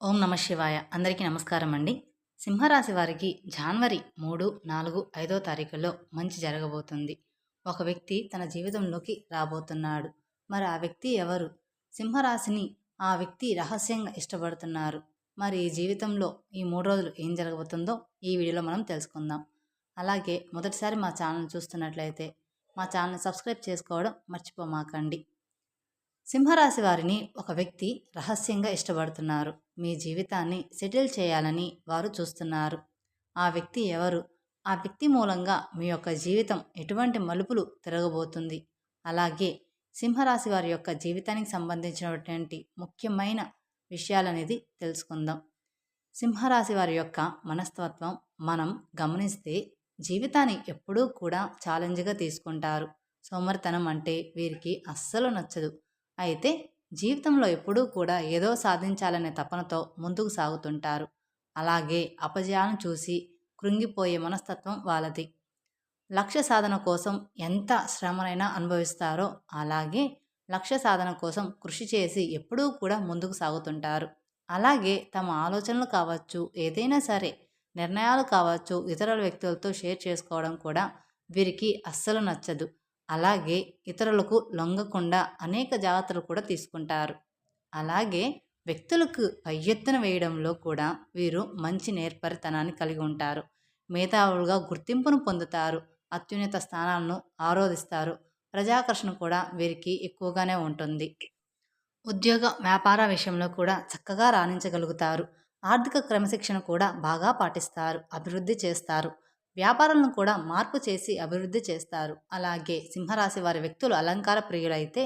ఓం నమ శివాయ. అందరికీ నమస్కారం అండి. సింహరాశి వారికి జనవరి మూడు నాలుగు ఐదో తారీఖుల్లో మంచి జరగబోతుంది. ఒక వ్యక్తి తన జీవితంలోకి రాబోతున్నాడు. మరి ఆ వ్యక్తి ఎవరు? సింహరాశిని ఆ వ్యక్తి రహస్యంగా ఇష్టపడుతున్నారు. మరి ఈ జీవితంలో ఈ మూడు రోజులు ఏం జరగబోతుందో ఈ వీడియోలో మనం తెలుసుకుందాం. అలాగే మొదటిసారి మా ఛానల్ చూస్తున్నట్లయితే మా ఛానల్ సబ్స్క్రైబ్ చేసుకోవడం మర్చిపోమాకండి. సింహరాశి వారిని ఒక వ్యక్తి రహస్యంగా ఇష్టపడుతున్నారు. మీ జీవితాన్ని సెటిల్ చేయాలని వారు చూస్తున్నారు. ఆ వ్యక్తి ఎవరు? ఆ వ్యక్తి మూలంగా మీ యొక్క జీవితం ఎటువంటి మలుపులు తిరగబోతుంది? అలాగే సింహరాశి వారి యొక్క జీవితానికి సంబంధించినటువంటి ముఖ్యమైన విషయాలనేది తెలుసుకుందాం. సింహరాశి వారి యొక్క మనస్తత్వం మనం గమనిస్తే జీవితాన్ని ఎప్పుడూ కూడా ఛాలెంజ్గా తీసుకుంటారు. సోమరితనం అంటే వీరికి అస్సలు నచ్చదు. అయితే జీవితంలో ఎప్పుడూ కూడా ఏదో సాధించాలనే తపనతో ముందుకు సాగుతుంటారు. అలాగే అపజయాలను చూసి కృంగిపోయే మనస్తత్వం వాళ్ళది. లక్ష్య సాధన కోసం ఎంత శ్రమనైనా అనుభవిస్తారో అలాగే లక్ష్య సాధన కోసం కృషి చేసి ఎప్పుడూ కూడా ముందుకు సాగుతుంటారు. అలాగే తమ ఆలోచనలు కావచ్చు ఏదైనా సరే నిర్ణయాలు కావచ్చు ఇతరుల వ్యక్తులతో షేర్ చేసుకోవడం కూడా వీరికి అస్సలు నచ్చదు. అలాగే ఇతరులకు లొంగకుండా అనేక జాగ్రత్తలు కూడా తీసుకుంటారు. అలాగే వ్యక్తులకు పై ఎత్తున వేయడంలో కూడా వీరు మంచి నేర్పరితనాన్ని కలిగి ఉంటారు. మేధావులుగా గుర్తింపును పొందుతారు. అత్యున్నత స్థానాలను ఆరోధిస్తారు. ప్రజాకర్షణ కూడా వీరికి ఎక్కువగానే ఉంటుంది. ఉద్యోగ వ్యాపార విషయంలో కూడా చక్కగా రాణించగలుగుతారు. ఆర్థిక క్రమశిక్షణ కూడా బాగా పాటిస్తారు. అభివృద్ధి చేస్తారు. వ్యాపారాలను కూడా మార్పు చేసి అభివృద్ధి చేస్తారు. అలాగే సింహరాశి వారి వ్యక్తులు అలంకార ప్రియులైతే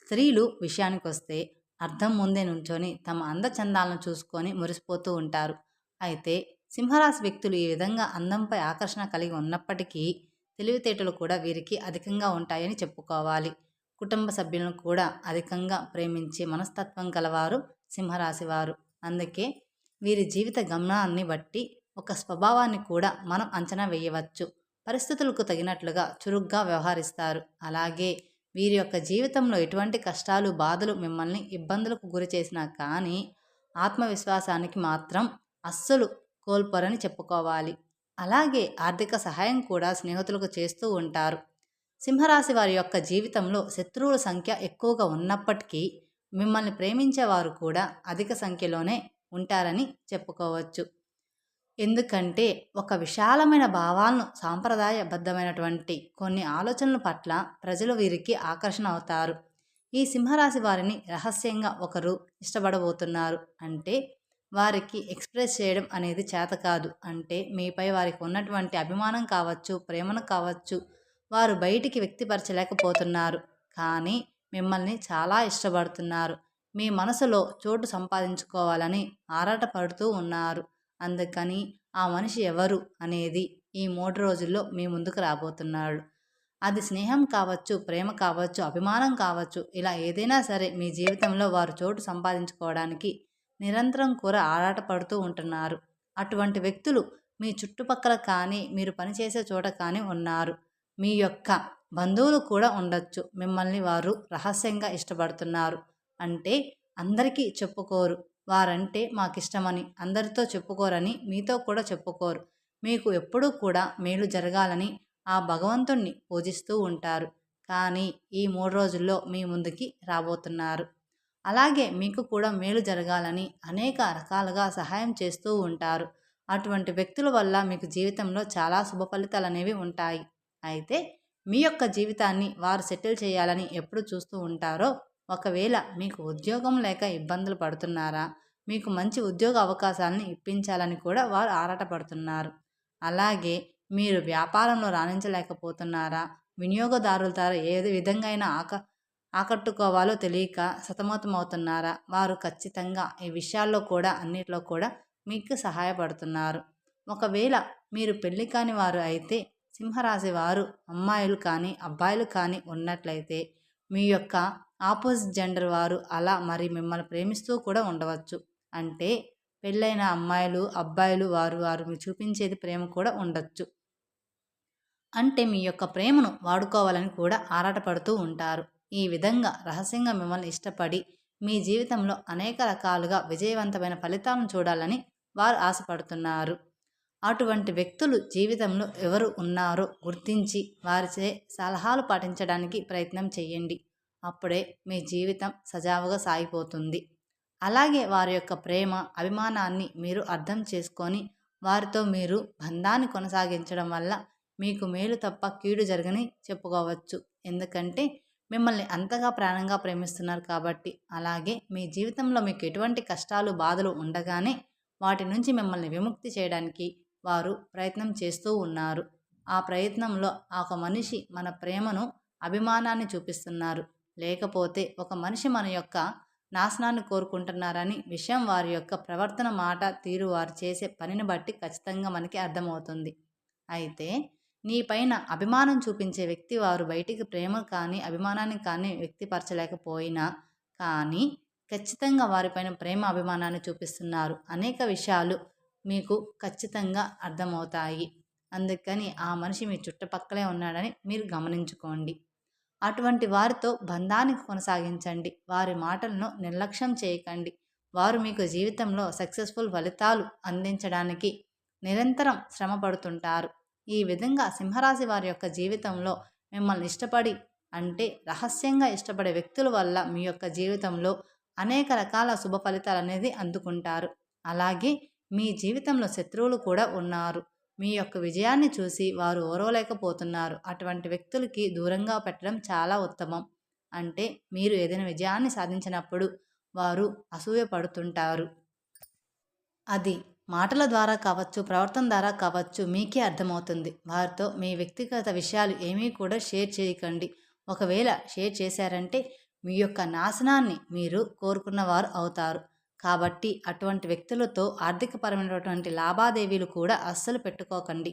స్త్రీలు విషయానికి వస్తే అర్థం ముందే నుంచొని తమ అందచందాలను చూసుకొని మురిసిపోతూ ఉంటారు. అయితే సింహరాశి వ్యక్తులు ఈ విధంగా అందంపై ఆకర్షణ కలిగి ఉన్నప్పటికీ తెలివితేటలు కూడా వీరికి అధికంగా ఉంటాయని చెప్పుకోవాలి. కుటుంబ సభ్యులను కూడా అధికంగా ప్రేమించే మనస్తత్వం గలవారు సింహరాశి వారు. అందుకే వీరి జీవిత గమనాన్ని బట్టి ఒక స్వభావాన్ని కూడా మనం అంచనా వేయవచ్చు. పరిస్థితులకు తగినట్లుగా చురుగ్గా వ్యవహరిస్తారు. అలాగే వీరి యొక్క జీవితంలో ఎటువంటి కష్టాలు బాధలు మిమ్మల్ని ఇబ్బందులకు గురి చేసినా కానీ ఆత్మవిశ్వాసానికి మాత్రం అస్సలు కోల్పోరని చెప్పుకోవాలి. అలాగే ఆర్థిక సహాయం కూడా స్నేహితులకు చేస్తూ ఉంటారు. సింహరాశి వారి యొక్క జీవితంలో శత్రువుల సంఖ్య ఎక్కువగా ఉన్నప్పటికీ మిమ్మల్ని ప్రేమించేవారు కూడా అధిక సంఖ్యలోనే ఉంటారని చెప్పుకోవచ్చు. ఎందుకంటే ఒక విశాలమైన భావాలను సాంప్రదాయబద్ధమైనటువంటి కొన్ని ఆలోచనల పట్ల ప్రజలు వీరికి ఆకర్షణ అవుతారు. ఈ సింహరాశి వారిని రహస్యంగా ఒకరు ఇష్టపడబోతున్నారు. అంటే వారికి ఎక్స్ప్రెస్ చేయడం అనేది చేత కాదు. అంటే మీపై వారికి ఉన్నటువంటి అభిమానం కావచ్చు ప్రేమను కావచ్చు వారు బయటికి వ్యక్తిపరచలేకపోతున్నారు. కానీ మిమ్మల్ని చాలా ఇష్టపడుతున్నారు. మీ మనసులో చోటు సంపాదించుకోవాలని ఆరాటపడుతూ ఉన్నారు. అందుకని ఆ మనిషి ఎవరు అనేది ఈ మూడు రోజుల్లో మీ ముందుకు రాబోతున్నాడు. అది స్నేహం కావచ్చు ప్రేమ కావచ్చు అభిమానం కావచ్చు ఇలా ఏదైనా సరే మీ జీవితంలో వారు చోటు సంపాదించుకోవడానికి నిరంతరం కూర ఆరాటపడుతూ ఉంటున్నారు. అటువంటి వ్యక్తులు మీ చుట్టుపక్కల కానీ మీరు పనిచేసే చోట కానీ ఉన్నారు. మీ యొక్క బంధువులు కూడా ఉండొచ్చు. మిమ్మల్ని వారు రహస్యంగా ఇష్టపడుతున్నారు. అంటే అందరికీ చెప్పుకోరు. వారంటే మాకిష్టమని అందరితో చెప్పుకోరని మీతో కూడా చెప్పుకోరు. మీకు ఎప్పుడూ కూడా మేలు జరగాలని ఆ భగవంతుణ్ణి పూజిస్తూ ఉంటారు. కానీ ఈ మూడు రోజుల్లో మీ ముందుకి రాబోతున్నారు. అలాగే మీకు కూడా మేలు జరగాలని అనేక రకాలుగా సహాయం చేస్తూ ఉంటారు. అటువంటి వ్యక్తుల వల్ల మీకు జీవితంలో చాలా శుభ ఫలితాలు అనేవి ఉంటాయి. అయితే మీ యొక్క జీవితాన్ని వారు సెటిల్ చేయాలని ఎప్పుడు చూస్తూ ఉంటారో ఒకవేళ మీకు ఉద్యోగం లేక ఇబ్బందులు పడుతున్నారా మీకు మంచి ఉద్యోగ అవకాశాలను ఇప్పించాలని కూడా వారు ఆరాటపడుతున్నారు. అలాగే మీరు వ్యాపారంలో రాణించలేకపోతున్నారా వినియోగదారుల ద్వారా ఏ విధంగా అయినా ఆక ఆకట్టుకోవాలో తెలియక సతమతమవుతున్నారా వారు ఖచ్చితంగా ఈ విషయాల్లో కూడా అన్నిట్లో కూడా మీకు సహాయపడుతున్నారు. ఒకవేళ మీరు పెళ్ళి కాని వారు అయితే సింహరాశి వారు అమ్మాయిలు కానీ అబ్బాయిలు కానీ ఉన్నట్లయితే మీ యొక్క ఆపోజిట్ జెండర్ వారు అలా మరి మిమ్మల్ని ప్రేమిస్తూ కూడా ఉండవచ్చు. అంటే పెళ్ళైన అమ్మాయిలు అబ్బాయిలు వారు వారు మీరు చూపించేది ప్రేమ కూడా ఉండొచ్చు. అంటే మీ యొక్క ప్రేమను వాడుకోవాలని కూడా ఆరాటపడుతూ ఉంటారు. ఈ విధంగా రహస్యంగా మిమ్మల్ని ఇష్టపడి మీ జీవితంలో అనేక రకాలుగా విజయవంతమైన ఫలితాలను చూడాలని వారు ఆశపడుతున్నారు. అటువంటి వ్యక్తులు జీవితంలో ఎవరు ఉన్నారో గుర్తించి వారిచే సలహాలు పాటించడానికి ప్రయత్నం చేయండి. అప్పుడే మీ జీవితం సజావుగా సాగిపోతుంది. అలాగే వారి యొక్క ప్రేమ అభిమానాన్ని మీరు అర్థం చేసుకొని వారితో మీరు బంధాన్ని కొనసాగించడం వల్ల మీకు మేలు తప్ప కీడు జరగని చెప్పుకోవచ్చు. ఎందుకంటే మిమ్మల్ని అంతగా ప్రాణంగా ప్రేమిస్తున్నారు కాబట్టి అలాగే మీ జీవితంలో మీకు ఎటువంటి కష్టాలు బాధలు ఉండగానే వాటి నుంచి మిమ్మల్ని విముక్తి చేయడానికి వారు ప్రయత్నం చేస్తూ ఉన్నారు. ఆ ప్రయత్నంలో ఒక మనిషి మన ప్రేమను అభిమానాన్ని చూపిస్తున్నారు. లేకపోతే ఒక మనిషి మన యొక్క నాశనాన్ని కోరుకుంటున్నారని విషయం వారి యొక్క ప్రవర్తన మాట తీరు వారు చేసే పనిని బట్టి ఖచ్చితంగా మనకి అర్థమవుతుంది. అయితే నీపైన అభిమానం చూపించే వ్యక్తి వారు బయటికి ప్రేమ కానీ అభిమానాన్ని కానీ వ్యక్తిపరచలేకపోయినా కానీ ఖచ్చితంగా వారిపైన ప్రేమ అభిమానాన్ని చూపిస్తున్నారు. అనేక విషయాలు మీకు ఖచ్చితంగా అర్థమవుతాయి. అందుకని ఆ మనిషి మీ చుట్టుపక్కలే ఉన్నాడని మీరు గమనించుకోండి. అటువంటి వారితో బంధాన్ని కొనసాగించండి. వారి మాటలను నిర్లక్ష్యం చేయకండి. వారు మీకు జీవితంలో సక్సెస్ఫుల్ ఫలితాలు అందించడానికి నిరంతరం శ్రమ పడుతుంటారు ఈ విధంగా సింహరాశి వారి యొక్క జీవితంలో మిమ్మల్ని ఇష్టపడి అంటే రహస్యంగా ఇష్టపడే వ్యక్తుల వల్ల మీ యొక్క జీవితంలో అనేక రకాల శుభ ఫలితాలు అనేది అందుకుంటారు. అలాగే మీ జీవితంలో శత్రువులు కూడా ఉన్నారు. మీ యొక్క విజయాన్ని చూసి వారు ఓరవలేకపోతున్నారు. అటువంటి వ్యక్తులకి దూరంగా పెట్టడం చాలా ఉత్తమం. అంటే మీరు ఏదైనా విజయాన్ని సాధించినప్పుడు వారు అసూయ పడుతుంటారు అది మాటల ద్వారా కావచ్చు ప్రవర్తన ద్వారా కావచ్చు మీకే అర్థమవుతుంది. వారితో మీ వ్యక్తిగత విషయాలు ఏమీ కూడా షేర్ చేయకండి. ఒకవేళ షేర్ చేశారంటే మీ యొక్క నాశనాన్ని మీరు కోరుకున్నవారు అవుతారు. కాబట్టి అటువంటి వ్యక్తులతో ఆర్థికపరమైనటువంటి లావాదేవీలు కూడా అస్సలు పెట్టుకోకండి.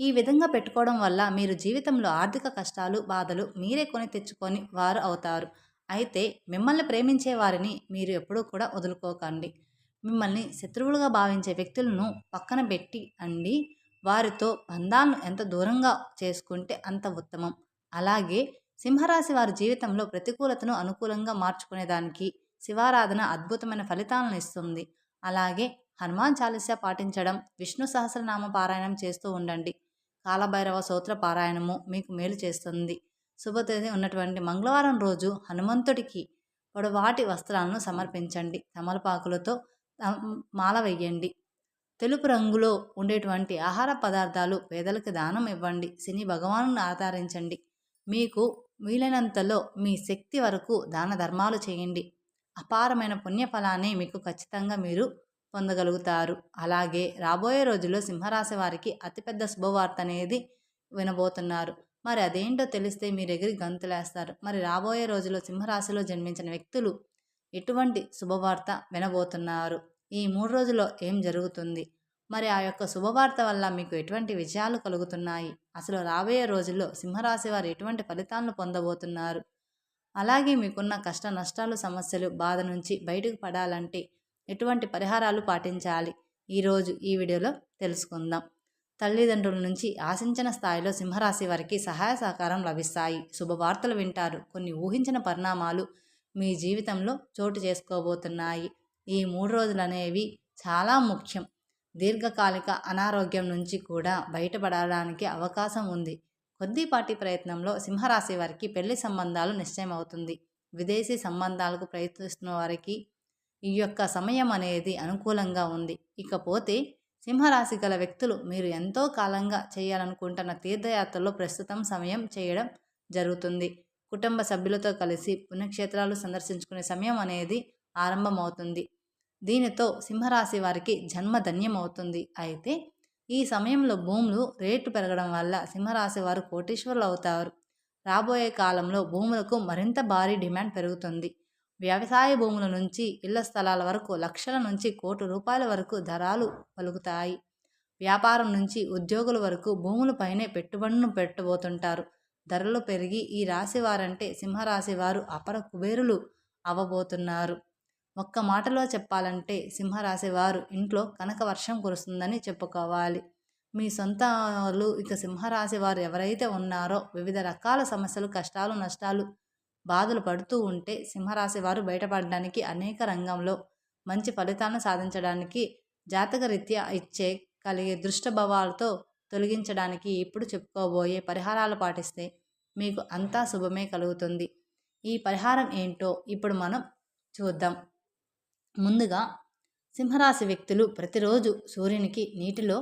ఈ విధంగా పెట్టుకోవడం వల్ల మీరు జీవితంలో ఆర్థిక కష్టాలు బాధలు మీరే కొని తెచ్చుకొని వారు అవుతారు. అయితే మిమ్మల్ని ప్రేమించే వారిని మీరు ఎప్పుడూ కూడా వదులుకోకండి. మిమ్మల్ని శత్రువులుగా భావించే వ్యక్తులను పక్కన పెట్టి అండి వారితో బంధాలను ఎంత దూరంగా చేసుకుంటే అంత ఉత్తమం. అలాగే సింహరాశి వారి జీవితంలో ప్రతికూలతను అనుకూలంగా మార్చుకునేదానికి శివారాధన అద్భుతమైన ఫలితాలను ఇస్తుంది. అలాగే హనుమాన్ చాలీస పాటించడం విష్ణు సహస్రనామ పారాయణం చేస్తూ ఉండండి. కాలభైరవ సూత్ర పారాయణము మీకు మేలు చేస్తుంది. శుభతేదీ ఉన్నటువంటి మంగళవారం రోజు హనుమంతుడికి పొడవాటి వస్త్రాలను సమర్పించండి. తమలపాకులతో మాల వేయండి తెలుపు రంగులో ఉండేటువంటి ఆహార పదార్థాలు పేదలకు దానం ఇవ్వండి. శని భగవాను ఆధారించండి మీకు వీలైనంతలో మీ శక్తి వరకు దాన ధర్మాలు చేయండి. అపారమైన పుణ్యఫలాన్ని మీకు ఖచ్చితంగా మీరు పొందగలుగుతారు. అలాగే రాబోయే రోజుల్లో సింహరాశి వారికి అతిపెద్ద శుభవార్త అనేది వినబోతున్నారు. మరి అదేంటో తెలిస్తే మీరు ఎగిరి గంతులేస్తారు. మరి రాబోయే రోజుల్లో సింహరాశిలో జన్మించిన వ్యక్తులు ఎటువంటి శుభవార్త వినబోతున్నారు? ఈ మూడు రోజుల్లో ఏం జరుగుతుంది? మరి ఆ యొక్క శుభవార్త వల్ల మీకు ఎటువంటి విజయాలు కలుగుతున్నాయి? అసలు రాబోయే రోజుల్లో సింహరాశి వారు ఎటువంటి ఫలితాలను పొందబోతున్నారు? అలాగే మీకున్న కష్ట నష్టాలు సమస్యలు బాధ నుంచి బయటకు పడాలంటే ఎటువంటి పరిహారాలు పాటించాలి? ఈరోజు ఈ వీడియోలో తెలుసుకుందాం. తల్లిదండ్రుల నుంచి ఆశించిన స్థాయిలో సింహరాశి వారికి సహాయ సహకారం లభిస్తాయి. శుభవార్తలు వింటారు. కొన్ని ఊహించిన పరిణామాలు మీ జీవితంలో చోటు చేసుకోబోతున్నాయి. ఈ మూడు రోజులు అనేవి చాలా ముఖ్యం. దీర్ఘకాలిక అనారోగ్యం నుంచి కూడా బయటపడడానికి అవకాశం ఉంది. కొద్దిపాటి ప్రయత్నంలో సింహరాశి వారికి పెళ్ళి సంబంధాలు నిశ్చయం అవుతుంది విదేశీ సంబంధాలకు ప్రయత్నిస్తున్న వారికి ఈ యొక్క సమయం అనేది అనుకూలంగా ఉంది. ఇకపోతే సింహరాశి గల వ్యక్తులు మీరు ఎంతో కాలంగా చేయాలనుకుంటున్న తీర్థయాత్రలో ప్రస్తుతం సమయం చేయడం జరుగుతుంది. కుటుంబ సభ్యులతో కలిసి పుణ్యక్షేత్రాలు సందర్శించుకునే సమయం అనేది ఆరంభమవుతుంది. దీనితో సింహరాశి వారికి జన్మ ధన్యమవుతుంది అయితే ఈ సమయంలో భూములు రేటు పెరగడం వల్ల సింహరాశి వారు కోటీశ్వరులు అవుతారు. రాబోయే కాలంలో భూములకు మరింత భారీ డిమాండ్ పెరుగుతుంది. వ్యవసాయ భూముల నుంచి ఇళ్ళ స్థలాల వరకు లక్షల నుంచి కోటి రూపాయల వరకు ధరాలు పలుకుతాయి. వ్యాపారం నుంచి ఉద్యోగుల వరకు భూములపైనే పెట్టుబడులను పెట్టబోతుంటారు. ధరలు పెరిగి ఈ రాశి వారంటే సింహరాశి వారు అపర కుబేరులు అవ్వబోతున్నారు. ఒక్క మాటలో చెప్పాలంటే సింహరాశి వారు ఇంట్లో కనక వర్షం కురుస్తుందని చెప్పుకోవాలి. మీ సొంత వాళ్ళు ఇక సింహరాశి వారు ఎవరైతే ఉన్నారో వివిధ రకాల సమస్యలు కష్టాలు నష్టాలు బాధలు పడుతూ ఉంటే సింహరాశి వారు బయటపడడానికి అనేక రంగంలో మంచి ఫలితాలను సాధించడానికి జాతకరీత్యా ఇచ్చే కలిగే దృష్టభావాలతో తొలగించడానికి ఇప్పుడు చెప్పుకోబోయే పరిహారాలు పాటిస్తే మీకు అంతా శుభమే కలుగుతుంది. ఈ పరిహారం ఏంటో ఇప్పుడు మనం చూద్దాం. ముందుగా సింహరాశి వ్యక్తులు ప్రతిరోజు సూర్యునికి నీటిలో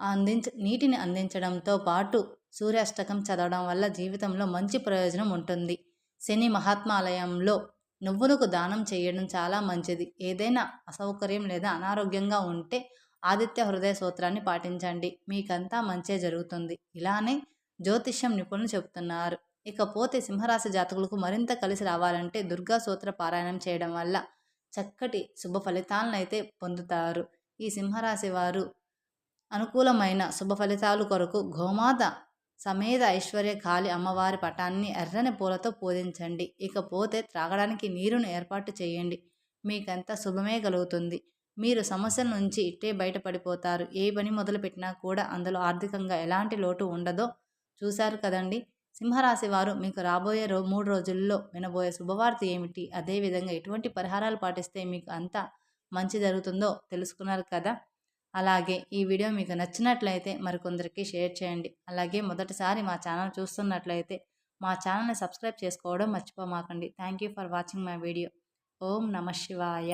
అందించ నీటిని అందించడంతో పాటు సూర్యాష్టకం చదవడం వల్ల జీవితంలో మంచి ప్రయోజనం ఉంటుంది. శని మహాత్మాలయంలో నువ్వులకు దానం చేయడం చాలా మంచిది. ఏదైనా అసౌకర్యం లేదా అనారోగ్యంగా ఉంటే ఆదిత్య హృదయ సూత్రాన్ని పాటించండి. మీకంతా మంచే జరుగుతుంది. ఇలానే జ్యోతిష్యం నిపుణులు చెబుతున్నారు. ఇకపోతే సింహరాశి జాతకులకు మరింత కలిసి రావాలంటే దుర్గా సూత్ర పారాయణం చేయడం వల్ల చక్కటి శుభ ఫలితాలను అయితే పొందుతారు. ఈ సింహరాశి వారు అనుకూలమైన శుభ ఫలితాలు కొరకు గోమాత సమేత ఐశ్వర్య కాళి అమ్మవారి పటాన్ని ఎర్రని పూలతో పూజించండి. ఇకపోతే త్రాగడానికి నీరును ఏర్పాటు చేయండి. మీకంతా శుభమే కలుగుతుంది. మీరు సమస్యల నుంచి ఇట్టే బయటపడిపోతారు. ఏ పని మొదలుపెట్టినా కూడా అందులో ఆర్థికంగా ఎలాంటి లోటు ఉండదో చూశారు కదండి. సింహరాశి వారు మీకు రాబోయే రో మూడు రోజుల్లో వినబోయే శుభవార్త ఏమిటి? అదేవిధంగా ఎటువంటి పరిహారాలు పాటిస్తే మీకు అంత మంచి జరుగుతుందో తెలుసుకున్నారు కదా? అలాగే ఈ వీడియో మీకు నచ్చినట్లయితే మరికొందరికి షేర్ చేయండి. అలాగే మొదటిసారి మా ఛానల్ చూస్తున్నట్లయితే మా ఛానల్ని సబ్స్క్రైబ్ చేసుకోవడం మర్చిపోమాకండి. Thank you for watching my video. ఓం నమ శివాయ.